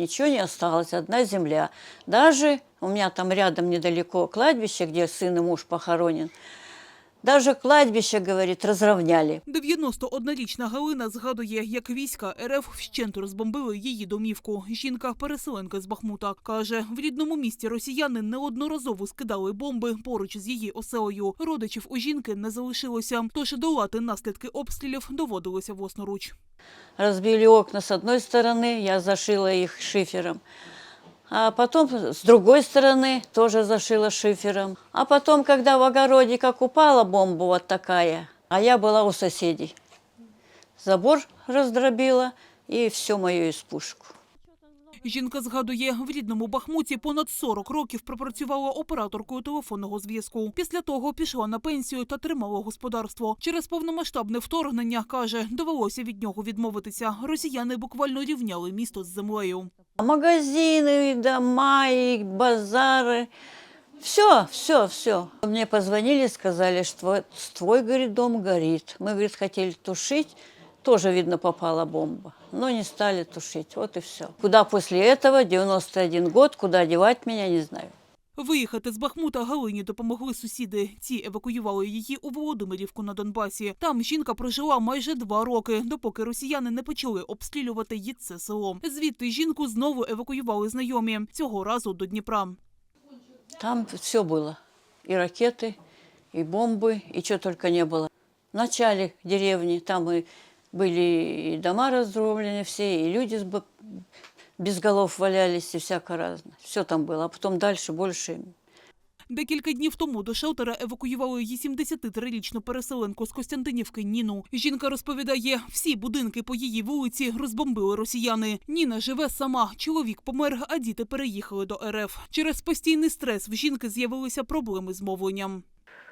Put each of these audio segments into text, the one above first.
Ничего не осталось, одна земля. Даже у меня там рядом недалеко кладбище, где сын и муж похоронен. Даже кладбище, говорит, разровняли. 91-річна Галина згадує, як війська РФ вщент розбомбили її домівку. Жінка-переселенка з Бахмута каже, в рідному місті росіяни неодноразово скидали бомби поруч з її оселею. Родичів у жінки не залишилося, тож долати наслідки обстрілів доводилося власноруч. Разбили окна с одной стороны, я зашила их шифером. А потом с другой стороны тоже зашила шифером. А потом, когда в огороде как упала бомба вот такая, а я была у соседей. Забор раздробила и все мою испушку. Жінка згадує, в рідному Бахмуті понад 40 років пропрацювала операторкою телефонного зв'язку. Після того пішла на пенсію та тримала господарство. Через повномасштабне вторгнення, каже, довелося від нього відмовитися. Росіяни буквально рівняли місто з землею. А Магазины, и дома, и базары. Все, все, все. Мне позвонили, сказали, что твой, твой говорит, дом горит. Мы, говорит, хотели тушить. Тоже, видно, попала бомба. Но не стали тушить. Вот и все. Куда после этого, 91 год, куда девать меня, не знаю. Виїхати з Бахмута Галині допомогли сусіди. Ці евакуювали її у Володимирівку на Донбасі. Там жінка прожила майже два роки, допоки росіяни не почали обстрілювати її це село. Звідти жінку знову евакуювали знайомі цього разу до Дніпра. Там все было. И ракеты, и бомбы, и что только не было. В начале деревни там и были и дома раздроблены все, и люди с б- без голов валялись, и всяко разное. Все там было. А потом дальше больше Декілька днів тому до шелтера евакуювали її 73-річну переселенку з Костянтинівки Ніну. Жінка розповідає, всі будинки по її вулиці розбомбили росіяни. Ніна живе сама. Чоловік помер, а діти переїхали до РФ. Через постійний стрес в жінки з'явилися проблеми з мовленням.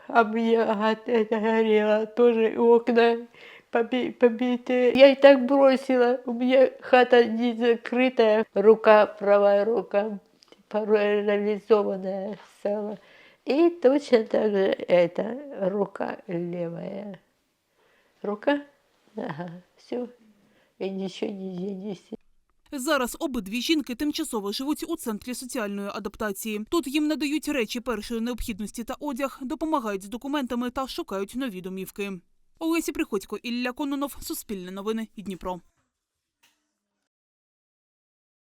А мне ага, это горело, тоже окна поби- побитые. Я и так бросила, у меня хата не закрытая, рука, правая рука парализованная стала. И точно так же эта рука левая. Рука? Ага, все. И ничего не денешься. Зараз обидві жінки тимчасово живуть у центрі соціальної адаптації. Тут їм надають речі першої необхідності та одяг, допомагають з документами та шукають нові домівки. Олесі Приходько, Ілля Кононов, Суспільне новини, Дніпро.